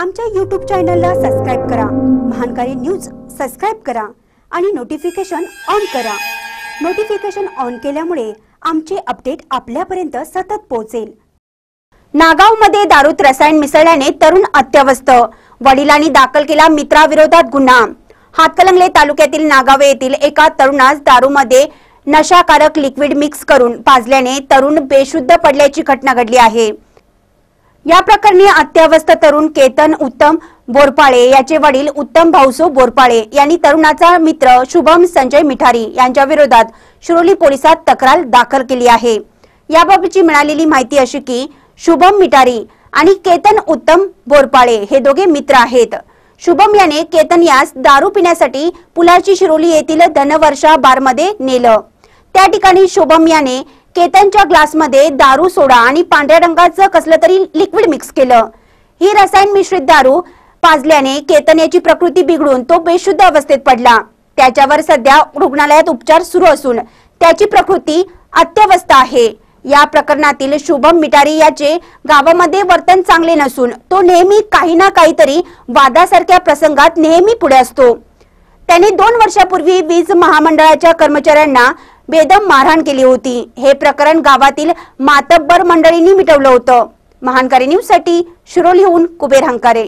आमच्या यूट्यूब चॅनलला सबस्क्राईब करा. महानकारी न्यूज सबस्क्राईब करा आणि नोटिफिकेशन ऑन करा. नोटिफिकेशन ऑन केल्यामुळे आमचे अपडेट आपल्यापर्यंत सतत पोहोचेल. नागावमध्ये दारूत रसायन मिसळल्याने तरुण अत्यवस्थ. वडिलांनी दाखल केला मित्राविरोधात गुन्हा. हातकलंगले तालुक्यातील नागावे येथील एका तरुणास दारूमध्ये नशाकारक लिक्विड मिक्स करून पाजल्याने तरुण बेशुद्ध पडल्याची घटना घडली आहे. या प्रकरणी अत्यावस्थ तरुण केतन उत्तम बोरपाळे याचे वडील उत्तम भाऊसो बोरपाळे यांनी तरुणाचा मित्र शुभम संजय मिठारी यांच्या विरोधात शिरोली पोलिसात तक्रार दाखल केली आहे. याबाबतची मिळालेली माहिती अशी की शुभम मिठारी आणि केतन उत्तम बोरपाळे हे दोघे मित्र आहेत. शुभम याने केतन यास दारू पिण्यासाठी पुलाची शिरोली येथील धनवर्षा बारमध्ये नेलं. त्या ठिकाणी शुभम याने केतनच्या ग्लासमध्ये दारू सोडा आणि पांढऱ्या रंगाचं कसलं तरी लिक्विड मिक्स केलं. ही रसायन मिश्रित दारू पाजल्याने केतन याची प्रकृती बिघडून तो बेशुद्ध अवस्थेत पडला. त्याच्यावर सध्या रुग्णालयात उपचार सुरू असून त्याची प्रकृती अत्यवस्थ आहे. या प्रकरणातील शुभम मिटारी याचे गावामध्ये वर्तन चांगले नसून तो नेहमी काही ना काहीतरी वादासारख्या प्रसंगात नेहमी पुढे असतो. त्याने दोन वर्षापूर्वी वीज महामंडळाच्या कर्मचाऱ्यांना बेदम मारहाण केली होती. हे प्रकरण गावातील मातब्बर मंडळींनी मिटवलं होतं. महानकारी न्यूजसाठी शिरोलीहून कुबेर हंकारे.